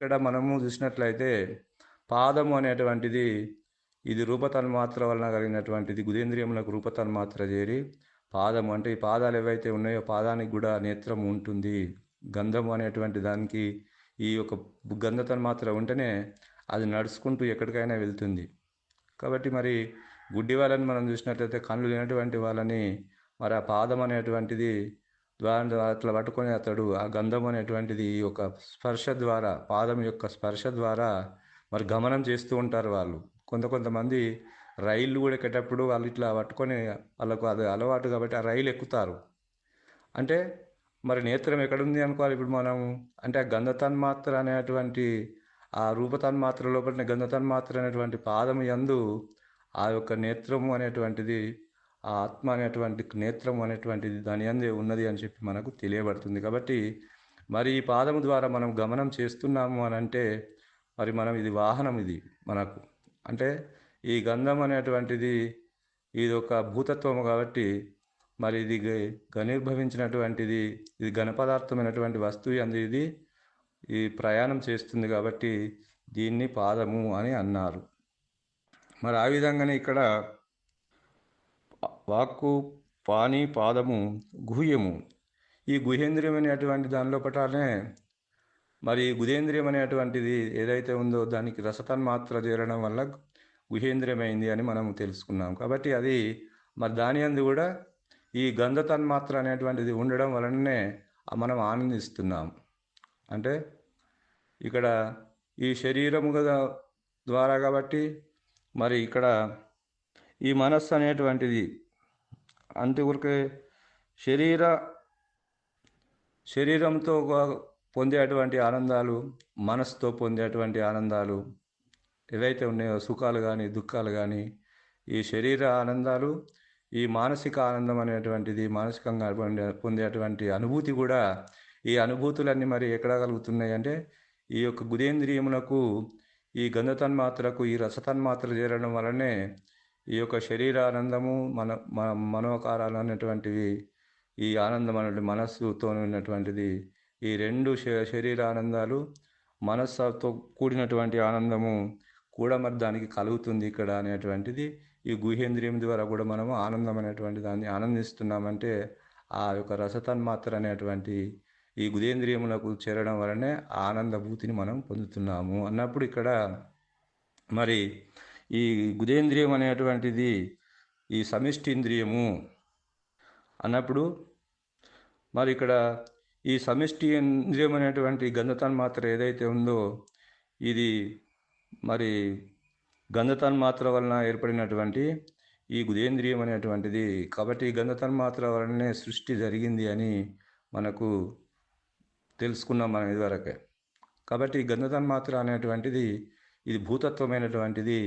ఇక్కడ మనము చూసినట్లయితే పాదము అనేటువంటిది ఇది రూపతన్మాత్ర వలన కలిగినటువంటిది గుదేంద్రియములకు రూపతన్మాత్ర చేరి పాదము అంటే ఈ పాదాలు ఏవైతే ఉన్నాయో పాదానికి కూడా నేత్రం ఉంటుంది. గంధము అనేటువంటి దానికి ఈ యొక్క గంధతన్మాత్ర ఉంటేనే అది నడుచుకుంటూ ఎక్కడికైనా వెళ్తుంది. కాబట్టి మరి గుడ్డి వాళ్ళని మనం చూసినట్లయితే కళ్ళు లేనటువంటి వాళ్ళని మరి ఆ పాదం అనేటువంటిది ద్వారా అట్లా పట్టుకొని అతడు ఆ గంధం అనేటువంటిది ఈ యొక్క స్పర్శ ద్వారా పాదం యొక్క స్పర్శ ద్వారా మరి గమనం చేస్తూ ఉంటారు వాళ్ళు. కొంత కొంతమంది రైళ్ళు కూడా ఎక్కేటప్పుడు వాళ్ళు ఇట్లా పట్టుకొని వాళ్ళకు అది అలవాటు కాబట్టి ఆ రైలు ఎక్కుతారు. అంటే మరి నేత్రం ఎక్కడుంది అనుకోవాలి ఇప్పుడు మనం అంటే ఆ గంధ తన్మాత్ర అనేటువంటి ఆ రూప తన్మాత్ర లోపల గంధ తన్మాత్ర అనేటువంటి పాదము యందు ఆ యొక్క నేత్రము అనేటువంటిది ఆ ఆత్మ అనేటువంటి నేత్రం అనేటువంటిది దాని అందే ఉన్నది అని చెప్పి మనకు తెలియబడుతుంది. కాబట్టి మరి ఈ పాదము ద్వారా మనం గమనం చేస్తున్నాము అని అంటే మరి మనం ఇది వాహనం ఇది మనకు. అంటే ఈ గంధం అనేటువంటిది ఇది ఒక భూతత్వము కాబట్టి మరి ఇది గ- గనిర్భవించినటువంటిది ఇది ఘనపదార్థమైనటువంటి వస్తువు అంది ఇది ఈ ప్రయాణం చేస్తుంది కాబట్టి దీన్ని పాదము అని అన్నారు. మరి ఆ విధంగానే ఇక్కడ వాక్కు పాని పాదము గుహ్యము. ఈ గుహేంద్రియం అనేటువంటి దానిలో లోపటనే మరి గుహేంద్రియం అనేటువంటిది ఏదైతే ఉందో దానికి రసతన్మాత్ర చేరడం వల్ల గుహేంద్రియమైంది అని మనం తెలుసుకున్నాం. కాబట్టి అది మరి దాని అందు కూడా ఈ గంధ తన్మాత్ర అనేటువంటిది ఉండడం వలననే మనం ఆనందిస్తున్నాం. అంటే ఇక్కడ ఈ శరీరము ద్వారా కాబట్టి మరి ఇక్కడ ఈ మనస్సు అనేటువంటిది అంతే ఊరికే శరీర శరీరంతో పొందేటువంటి ఆనందాలు మనసుతో పొందేటువంటి ఆనందాలు ఏవైతే ఉన్నాయో సుఖాలు కానీ దుఃఖాలు కానీ ఈ శరీర ఆనందాలు ఈ మానసిక ఆనందం అనేటువంటిది మానసికంగా పొందేటువంటి అనుభూతి కూడా ఈ అనుభూతులన్నీ మరి ఎక్కడ కలుగుతున్నాయి అంటే ఈ యొక్క గుదేంద్రియములకు ఈ గంధతన్మాత్రకు ఈ రసతన్మాత్ర చేరడం వలనే ఈ యొక్క శరీర ఆనందము మన మన మనోకారాలు అనేటువంటివి ఈ ఆనందం అనేటువంటి మనస్సుతో ఉన్నటువంటిది ఈ రెండు శ- శరీర ఆనందాలు మనస్సుతో కూడినటువంటి ఆనందము కూడా మరి దానికి కలుగుతుంది ఇక్కడ అనేటువంటిది. ఈ గుహేంద్రియం ద్వారా కూడా మనము ఆనందం అనేటువంటి దాన్ని ఆనందిస్తున్నామంటే ఆ యొక్క రసతన్మాత్ర అనేటువంటి ఈ గుదేంద్రియములకు చేరడం వలనే ఆనందభూతిని మనం పొందుతున్నాము అన్నప్పుడు ఇక్కడ మరి ఈ గుదేంద్రియం అనేటువంటిది ఈ సమిష్టి ఇంద్రియము అన్నప్పుడు మరి ఇక్కడ ఈ సమిష్టి ఇంద్రియం అనేటువంటి గంధతన్మాత్ర ఏదైతే ఉందో ఇది మరి గంధతన్మాత్ర వలన ఏర్పడినటువంటి ఈ గుదేంద్రియం అనేటువంటిది. కాబట్టి గంధతన్మాత్ర వలనే సృష్టి జరిగింది అని మనకు తెలుసుకున్నాం మనం ఇదివరకే. కాబట్టి గంధతన్మాత్ర అనేటువంటిది ఇది భూతత్వమైనటువంటిది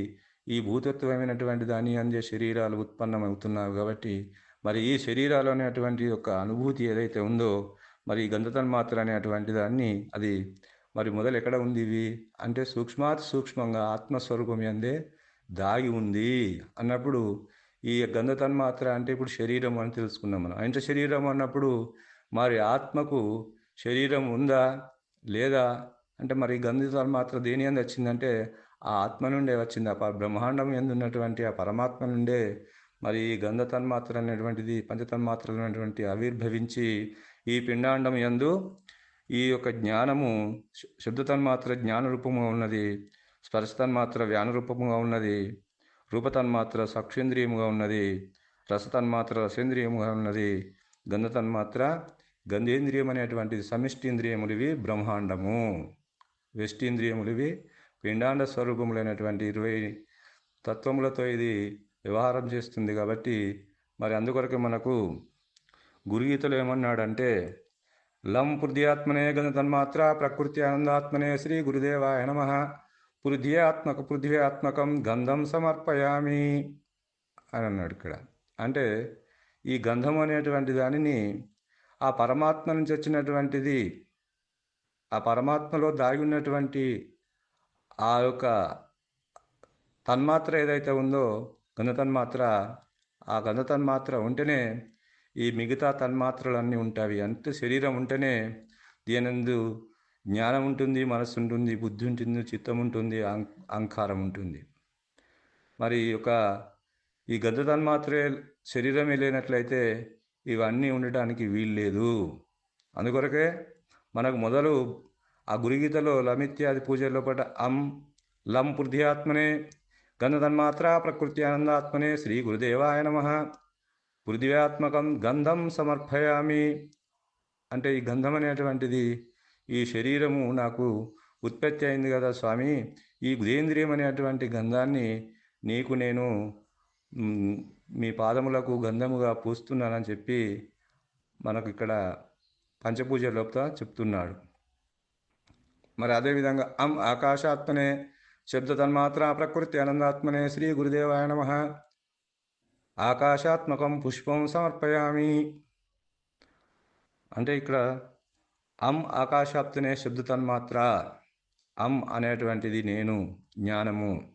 ఈ భూతత్వమైనటువంటి దాని అందే శరీరాలు ఉత్పన్నమవుతున్నావు కాబట్టి మరి ఈ శరీరాలు అనేటువంటి యొక్క అనుభూతి ఏదైతే ఉందో మరి గంధతన్మాత్ర అనేటువంటి దాన్ని అది మరి మొదలు ఎక్కడ ఉంది ఇవి? అంటే సూక్ష్మాతి సూక్ష్మంగా ఆత్మస్వరూపం అందే దాగి ఉంది అన్నప్పుడు ఈ గంధతన్మాత్ర అంటే ఇప్పుడు శరీరం అని తెలుసుకున్నాం మనం. అంటే శరీరం అన్నప్పుడు మరి ఆత్మకు శరీరం ఉందా? లేదా? అంటే మరి గంధతన్మాత్ర దేని అంది వచ్చిందంటే ఆ ఆత్మ నుండే వచ్చింది. ఆ బ్రహ్మాండం ఎందున్నటువంటి ఆ పరమాత్మ నుండే మరి ఈ గంధ తన్మాత్ర అనేటువంటిది పంచతన్మాత్రలు అనేటువంటి ఆవిర్భవించి ఈ పిండాండం యందు ఈ యొక్క జ్ఞానము శుద్ధ తన్మాత్ర జ్ఞాన రూపముగా ఉన్నది స్పర్శ తన్మాత్ర వ్యాన రూపముగా ఉన్నది రూప తన్మాత్ర సక్షేంద్రియముగా ఉన్నది రస తన్మాత్ర రసేంద్రియముగా ఉన్నది గంధ తన్మాత్ర గంధేంద్రియం అనేటువంటిది సమిష్టీంద్రియములివి బ్రహ్మాండము వెష్టీంద్రియములివి పిండాండ స్వరూపములైనటువంటి ఇరవై తత్వములతో ఇది వ్యవహారం చేస్తుంది కాబట్టి మరి అందుకొరకు మనకు గురుగీతలు ఏమన్నాడంటే లం పృథ్యాత్మనే గణ తన్మాత్ర ప్రకృతి ఆనందాత్మనే శ్రీ గురుదేవాయ నమ. పృథ్వ్యాత్మక పృథ్వ్యాత్మకం గంధం సమర్పయామి అని అన్నాడు ఇక్కడ. అంటే ఈ గంధం అనేటువంటి దానిని ఆ పరమాత్మ నుంచి వచ్చినటువంటిది ఆ పరమాత్మలో దాగి ఉన్నటువంటి ఆ యొక్క తన్మాత్ర ఏదైతే ఉందో గంధ తన్మాత్ర ఆ గంధ తన్మాత్ర ఉంటేనే ఈ మిగతా తన్మాత్రలన్నీ ఉంటాయి. అంత శరీరం ఉంటేనే దీనందు జ్ఞానం ఉంటుంది మనస్సు ఉంటుంది బుద్ధి ఉంటుంది చిత్తం ఉంటుంది అహంకారం ఉంటుంది. మరి ఒక యొక్క ఈ గద్ద తన్మాత్రే శరీరమే లేనట్లయితే ఇవన్నీ ఉండటానికి వీలు లేదు అందుకొరకే మనకు మొదలు ఆ గురుగీతలో లమిత్యాది పూజల్లో పట అం లం పృథ్యాత్మనే గంధ తన్మాత్ర ప్రకృతి ఆనందాత్మనే శ్రీ గురుదేవాయ నమ. పృథివ్యాత్మకం గంధం సమర్పయామి. అంటే ఈ గంధం అనేటువంటిది ఈ శరీరము నాకు ఉత్పత్తి అయింది కదా స్వామి. ఈ గుదేంద్రియం అనేటువంటి గంధాన్ని నీకు నేను మీ పాదములకు గంధముగా పూస్తున్నానని చెప్పి మనకు ఇక్కడ పంచపూజ లోపల చెప్తున్నాడు. మరి అదేవిధంగా అం ఆకాశాత్మనే శబ్ద తన్మాత్ర ప్రకృతి ఆనందాత్మనే శ్రీ గురుదేవాయ నమ. ఆకాశాత్మకం పుష్పం సమర్పయామి. అంటే ఇక్కడ అం ఆకాశాప్తనే శబ్ద తన్మాత్ర అం అనేటువంటిది నేను జ్ఞానము.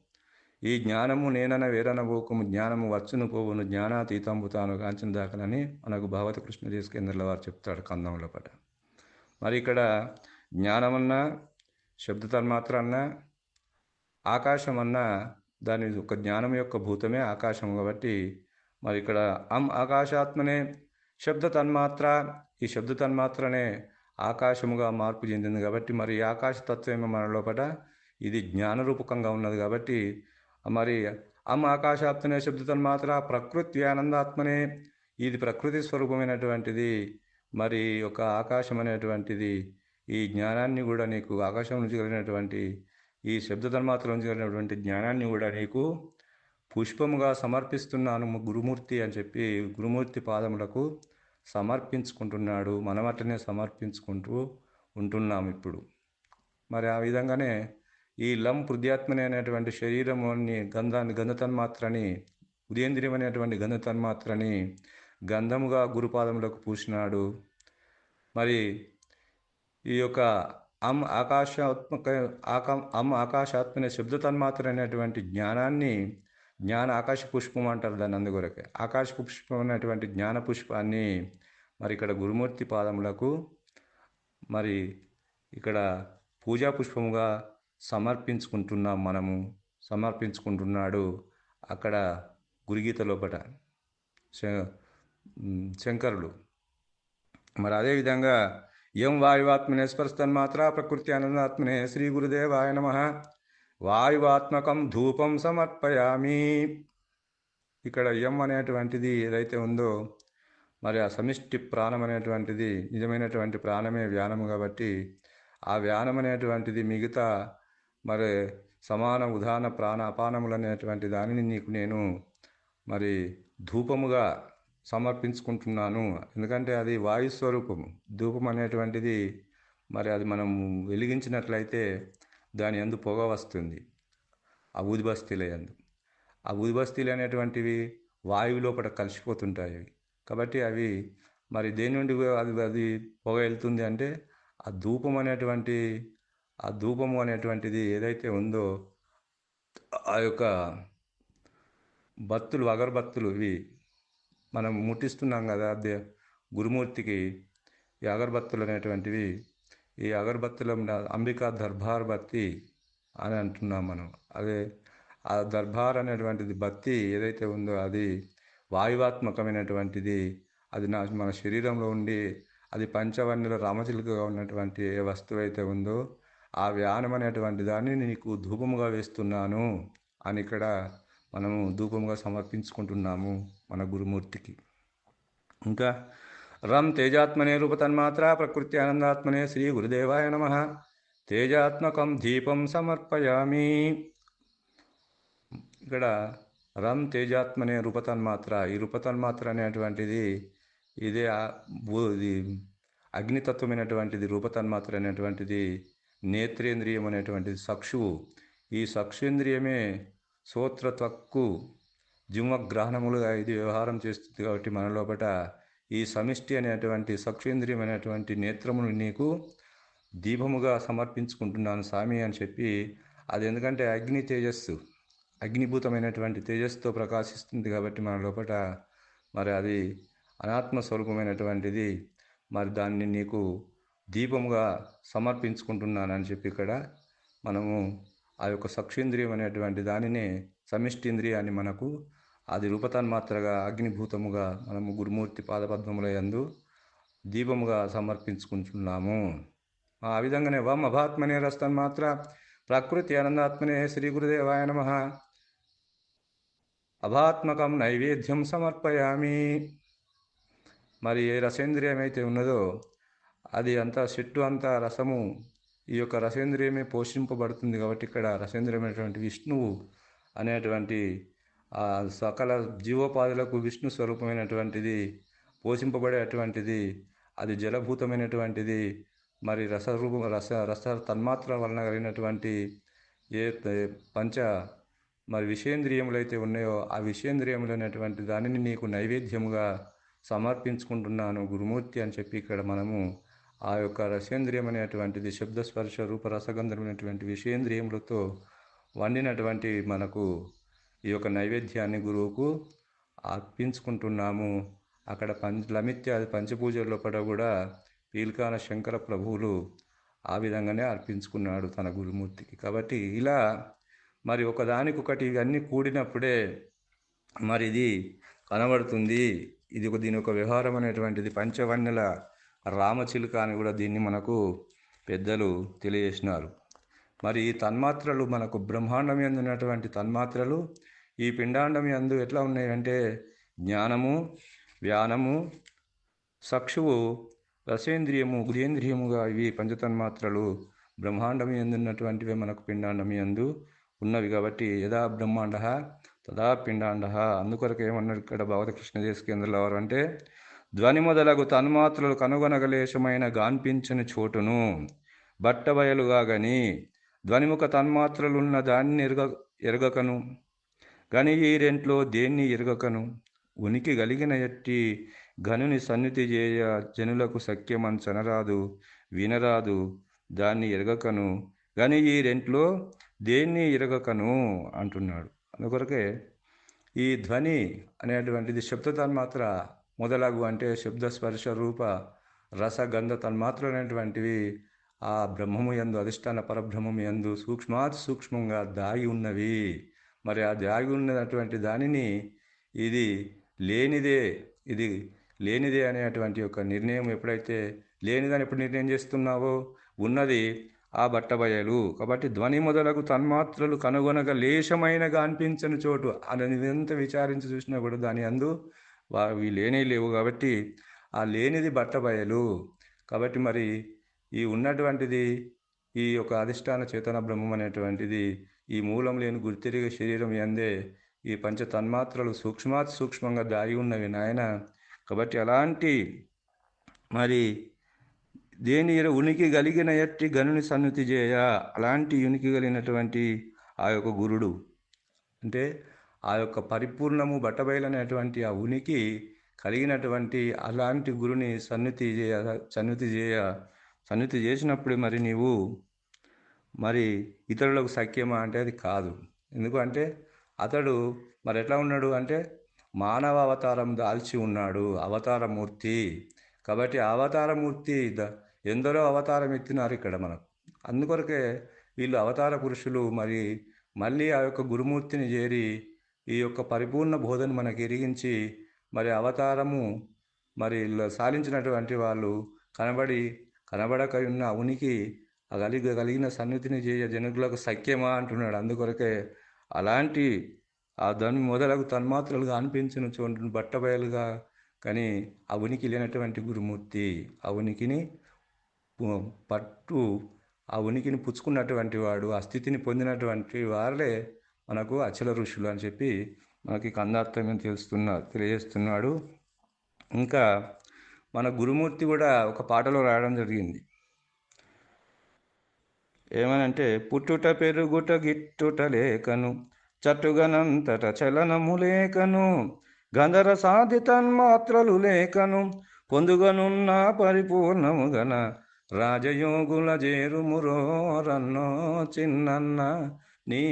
ఈ జ్ఞానము నేనన వేరనబోకము జ్ఞానము వచ్చును పోవును జ్ఞానాతీతంబు తాను కాంచిన దాఖలని మనకు భగవతి కృష్ణదేశ తీసుకేంద్రుల వారు చెప్తాడు కందంలో పట. మరి ఇక్కడ జ్ఞానమన్నా శబ్ద తన్మాత్ర అన్నా ఆకాశం అన్నా దాని ఒక జ్ఞానం యొక్క భూతమే ఆకాశం కాబట్టి మరి ఇక్కడ అం ఆకాశాత్మనే శబ్ద తన్మాత్ర ఈ శబ్ద తన్మాత్రనే ఆకాశముగా మార్పు చెందింది కాబట్టి మరి ఈ ఆకాశ తత్వమే మన లోపల ఇది జ్ఞానరూపకంగా ఉన్నది కాబట్టి మరి అం ఆకాశాత్మనే శబ్ద తన్మాత్ర ప్రకృతి ఆనందాత్మనే ఇది ప్రకృతి స్వరూపమైనటువంటిది మరి ఒక ఆకాశం అనేటువంటిది ఈ జ్ఞానాన్ని కూడా నీకు ఆకాశం నుంచి కలిగినటువంటి ఈ శబ్ద తన్మాత్ర నుంచి కలిగినటువంటి జ్ఞానాన్ని కూడా నీకు పుష్పముగా సమర్పిస్తున్నాను గురుమూర్తి అని చెప్పి గురుమూర్తి పాదములకు సమర్పించుకుంటున్నాడు. మనం అట్లనే సమర్పించుకుంటూ ఉంటున్నాం ఇప్పుడు. మరి ఆ విధంగానే ఈ లం పృథ్యాత్మని అనేటువంటి శరీరముని గంధాన్ని గంధతన్మాత్రని ఉదయేంద్రియం అనేటువంటి గంధతన్మాత్రని గంధముగా గురుపాదములకు పూసినాడు. మరి ఈ యొక్క అమ్ ఆకాశాత్మక ఆకా అమ్ ఆకాశాత్మనే శబ్ద తన్మాత్ర అనేటువంటి జ్ఞానాన్ని జ్ఞాన ఆకాశ పుష్పం అంటారు దాన్ని అందుకొరకే ఆకాశ పుష్పం అనేటువంటి జ్ఞాన పుష్పాన్ని మరి ఇక్కడ గురుమూర్తి పాదములకు మరి ఇక్కడ పూజా పుష్పముగా సమర్పించుకుంటున్నాం మనము సమర్పించుకుంటున్నాడు అక్కడ గురుగీత లోపట శ- శంకరులు. మరి అదేవిధంగా ఎం వాయువాత్మనే స్పర్శతన్మాత్ర ప్రకృతి ఆనందాత్మనే శ్రీ గురుదేవాయ నమ. వాయువాత్మకం ధూపం సమర్పయామి. ఇక్కడ ఎం అనేటువంటిది ఏదైతే ఉందో మరి ఆ సమిష్టి ప్రాణం అనేటువంటిది నిజమైనటువంటి ప్రాణమే వ్యానము కాబట్టి ఆ వ్యానం అనేటువంటిది మిగతా మరి సమాన ఉదాహరణ ప్రాణ అపానములు అనేటువంటి దానిని నీకు నేను మరి ధూపముగా సమర్పించుకుంటున్నాను. ఎందుకంటే అది వాయు స్వరూపము. ధూపం అనేటువంటిది మరి అది మనం వెలిగించినట్లయితే దాని ఎందు పొగ వస్తుంది. ఆ ఊదిబస్తీల ఎందు ఆ ఊదిబస్తీలు అనేటువంటివి వాయువు లోపల కలిసిపోతుంటాయి కాబట్టి అవి మరి దేని నుండి అది అది పొగ వెళ్తుంది అంటే ఆ ధూపం అనేటువంటి ఆ ధూపము అనేటువంటిది ఏదైతే ఉందో ఆ యొక్క బత్తులు అగరబత్తులు ఇవి మనం ముట్టిస్తున్నాం కదా దే గురుమూర్తికి ఈ అగరబత్తులు అనేటువంటివి ఈ అగరబత్తుల అంబికా దర్బార్ బత్తి అని అంటున్నాం మనం. అదే ఆ దర్బార్ అనేటువంటిది బత్తి ఏదైతే ఉందో అది వాయువాత్మకమైనటువంటిది అది నా మన శరీరంలో ఉండి అది పంచవర్ణుల రామచిలుకగా ఉన్నటువంటి ఏ వస్తువు అయితే ఉందో ఆ వ్యానం అనేటువంటి దాన్ని నీకు ధూపముగా వేస్తున్నాను అని ఇక్కడ మనము ధూపముగా సమర్పించుకుంటున్నాము. మన గురుమూర్తికి. ఇంకా రం తేజాత్మనే రూపతన్మాత్ర ప్రకృతి ఆనందాత్మనే శ్రీ గురుదేవాయ నమ. తేజాత్మకం దీపం సమర్పయామి. ఇక్కడ రం తేజాత్మనే రూపతన్మాత్ర. ఈ రూపతన్మాత్ర అనేటువంటిది ఇదే ఇది అగ్నితత్వమైనటువంటిది రూపతన్మాత్ర అనేటువంటిది నేత్రేంద్రియం అనేటువంటిది సక్షువు. ఈ సూత్ర శ్రోత్ర త్వక్కు ఇది వ్యవహారం చేస్తుంది కాబట్టి మన లోపట ఈ సమిష్టి అనేటువంటి సక్షేంద్రియమైనటువంటి నేత్రమును నీకు దీపముగా సమర్పించుకుంటున్నాను స్వామి అని చెప్పి అది ఎందుకంటే అగ్ని తేజస్సు అగ్నిభూతమైనటువంటి తేజస్సుతో ప్రకాశిస్తుంది కాబట్టి మన లోపట మరి అది అనాత్మ స్వరూపమైనటువంటిది మరి దాన్ని నీకు దీపముగా సమర్పించుకుంటున్నానని చెప్పి ఇక్కడ మనము ఆ యొక్క సక్షేంద్రియం అనేటువంటి దానినే సమిష్టింద్రియాన్ని మనకు అది రూపతన్మాత్రగా అగ్నిభూతముగా మనము గురుమూర్తి పాదపద్మముల యందు దీపముగా సమర్పించుకుంటున్నాము. ఆ విధంగానే వమ్ అభాత్మనే రస్తన్మాత్ర ప్రకృతి ఆనందాత్మనే శ్రీ గురుదేవాయ నమ. అభాత్మకం నైవేద్యం సమర్పయామి. మరి ఏ రసేంద్రియం అయితే ఉన్నదో అది అంతా చెట్టు అంతా రసము ఈ యొక్క రసేంద్రియమే పోషింపబడుతుంది కాబట్టి ఇక్కడ రసేంద్రియమైనటువంటి విష్ణువు అనేటువంటి సకల జీవోపాధులకు విష్ణు స్వరూపమైనటువంటిది పోషింపబడేటువంటిది అది జలభూతమైనటువంటిది మరి రసరూపం రస రస తన్మాత్ర వలన కలిగినటువంటి ఏ పంచ మరి విషేంద్రియములు అయితే ఉన్నాయో ఆ విషేంద్రియములైనటువంటి దానిని నీకు నైవేద్యముగా సమర్పించుకుంటున్నాను గురుమూర్తి అని చెప్పి ఇక్కడ మనము ఆ యొక్క రసేంద్రియం అనేటువంటిది శబ్దస్పర్శ రూప రసగంధమైనటువంటి విషేంద్రియములతో వండినటువంటి మనకు ఈ యొక్క నైవేద్యాన్ని గురువుకు అర్పించుకుంటున్నాము. అక్కడ పంచ లమిత్యాది పంచపూజల్లో లోపల కూడా పీల్కాన శంకర ప్రభువులు ఆ విధంగానే అర్పించుకున్నాడు తన గురుమూర్తికి. కాబట్టి ఇలా మరి ఒకదానికొకటి ఇవన్నీ కూడినప్పుడే మరి ఇది కనబడుతుంది. ఇది ఒక దీని ఒక వ్యవహారం అనేటువంటిది. పంచవన్నెల రామచిలుక అని కూడా దీన్ని మనకు పెద్దలు తెలియజేసినారు. మరి ఈ తన్మాత్రలు మనకు బ్రహ్మాండం యందు ఉన్నటువంటి తన్మాత్రలు ఈ పిండాండం యందు ఎట్లా ఉన్నాయంటే జ్ఞానము వ్యానము సక్షువు రసేంద్రియము గుదేంద్రియముగా ఇవి పంచతన్మాత్రలు బ్రహ్మాండమి ఎందున్నటువంటివే మనకు పిండాండమి యందు ఉన్నవి కాబట్టి యదా బ్రహ్మాండ తదా పిండాండ. అందుకొరకు ఏమన్నారు ఇక్కడ భగవత కృష్ణదేశ కేంద్రంలో వారు అంటే ధ్వని మొదలగు తన్మాత్రలు కనుగొనగలేశమైన గాన్పించని చోటును బట్టబయలుగా గని ధ్వనిముఖ తన్మాత్రలున్న దాన్ని ఎరగ ఎరగకను గని ఈ రెంట్లో దేన్ని ఎరగకను? ఉనికి కలిగిన ఎట్టి గనుని సన్నిధి చేయ జనులకు సఖ్యమంచనరాదు వినరాదు దాన్ని ఎరగకను? గని ఈ రెంట్లో దేన్ని ఎరగకను? అంటున్నాడు. అందుకొరకే ఈ ధ్వని అనేటువంటిది శబ్ద తన్మాత్ర మొదలగు అంటే శబ్ద స్పర్శ రూప రస గంధ తన్మాత్రలు అనేటువంటివి ఆ బ్రహ్మము యందు అధిష్టాన పరబ్రహ్మము యందు సూక్ష్మాతి సూక్ష్మంగా దాగి ఉన్నవి. మరి ఆ దాగి ఉన్నటువంటి దానిని ఇది లేనిదే ఇది లేనిదే అనేటువంటి ఒక నిర్ణయం ఎప్పుడైతే లేనిదని ఎప్పుడు నిర్ణయం చేస్తున్నావో? ఉన్నది ఆ బట్టబయలు. కాబట్టి ధ్వని మొదలకు తన్మాత్రలు కనుగొనగా లేశమైనగా అనిపించని చోటు అని ఎంత విచారించి చూసినా కూడా దాని అందు అవి లేనే లేవు కాబట్టి ఆ లేనిది బట్టబయలు. కాబట్టి మరి ఈ ఉన్నటువంటిది ఈ యొక్క అధిష్టాన చేతన బ్రహ్మం అనేటువంటిది ఈ మూలం లేని గుర్తిరిగే శరీరం ఎందే ఈ పంచ తన్మాత్రలు సూక్ష్మాతి సూక్ష్మంగా దాగి ఉన్నవి నాయన. కాబట్టి అలాంటి మరి దేని ఉనికి కలిగిన ఎట్టి గనుని సన్నుతి చేయ అలాంటి ఉనికి కలిగినటువంటి ఆ యొక్క గురుడు. అంటే ఆ యొక్క పరిపూర్ణము బట్టబయలైనటువంటి ఆ ఉనికి కలిగినటువంటి అలాంటి గురుని సన్నిధి చేయ సన్నిధి చేయ సన్నిధి చేసినప్పుడు మరి నీవు మరి ఇతరులకు సఖ్యమా అంటే అది కాదు. ఎందుకంటే అతడు మరి ఎట్లా ఉన్నాడు అంటే మానవ అవతారం దాల్చి ఉన్నాడు అవతారమూర్తి. కాబట్టి అవతారమూర్తి ద- ఎందరో అవతారం ఎత్తినారు ఇక్కడ మనకు. అందుకొరకే వీళ్ళు అవతార పురుషులు మరి మళ్ళీ ఆ యొక్క గురుమూర్తిని చేరి ఈ యొక్క పరిపూర్ణ బోధన మనకి ఎరిగించి మరి అవతారము మరి సాధించినటువంటి వాళ్ళు కనబడి కనబడక ఉన్న ఉనికి కలిగ కలిగిన సన్నిధిని చేయ జనులకు సఖ్యమా అంటున్నాడు. అందుకొరకే అలాంటి ఆ దాని మొదలగు తన్మాత్రలుగా అనిపించినటువంటి బట్టబయలుగా కానీ ఆ ఉనికి లేనటువంటి గురుమూర్తి ఆ ఉనికిని పట్టు ఆ ఉనికిని పుచ్చుకున్నటువంటి వాడు ఆ స్థితిని పొందినటువంటి వారే మనకు అచల ఋషులు అని చెప్పి మనకి కందార్థం తెలుస్తున్నా తెలియజేస్తున్నాడు. ఇంకా మన గురుమూర్తి కూడా ఒక పాటలో రాయడం జరిగింది. ఏమనంటే పుట్టుట పెరుగుట గిట్టుట లేకను చట్టుగనంతట చలనము లేకను గంధర సాధి తన్మాత్రలు లేకను పొందుగనున్న పరిపూర్ణముగన రాజయోగుల రన్నో చిన్నన్న నీ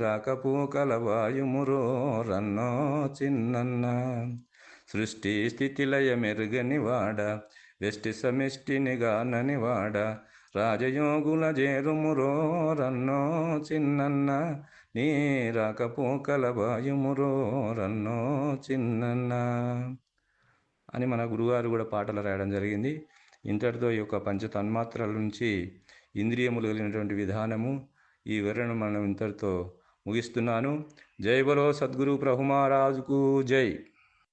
రాకపోకల వాయుమురోరన్నో చిన్నన్న. సృష్టి స్థితిలయ మెరుగని వాడ వెష్టి గానని వాడ రాజయోగుల జేరుమురో రన్నో చిన్నన్న నీ రాకపోకల వాయుమురో రన్నో చిన్నన్న అని మన గురుగారు కూడా పాటలు రాయడం జరిగింది. ఇంతటితో ఈ యొక్క పంచ తన్మాత్రల నుంచి ఇంద్రియములు కలిగినటువంటి విధానము ఈ వివరణ మనం ఇంతటితో ముగిస్తున్నాను. జై బలో సద్గురు ప్రభు మహారాజుకు జై.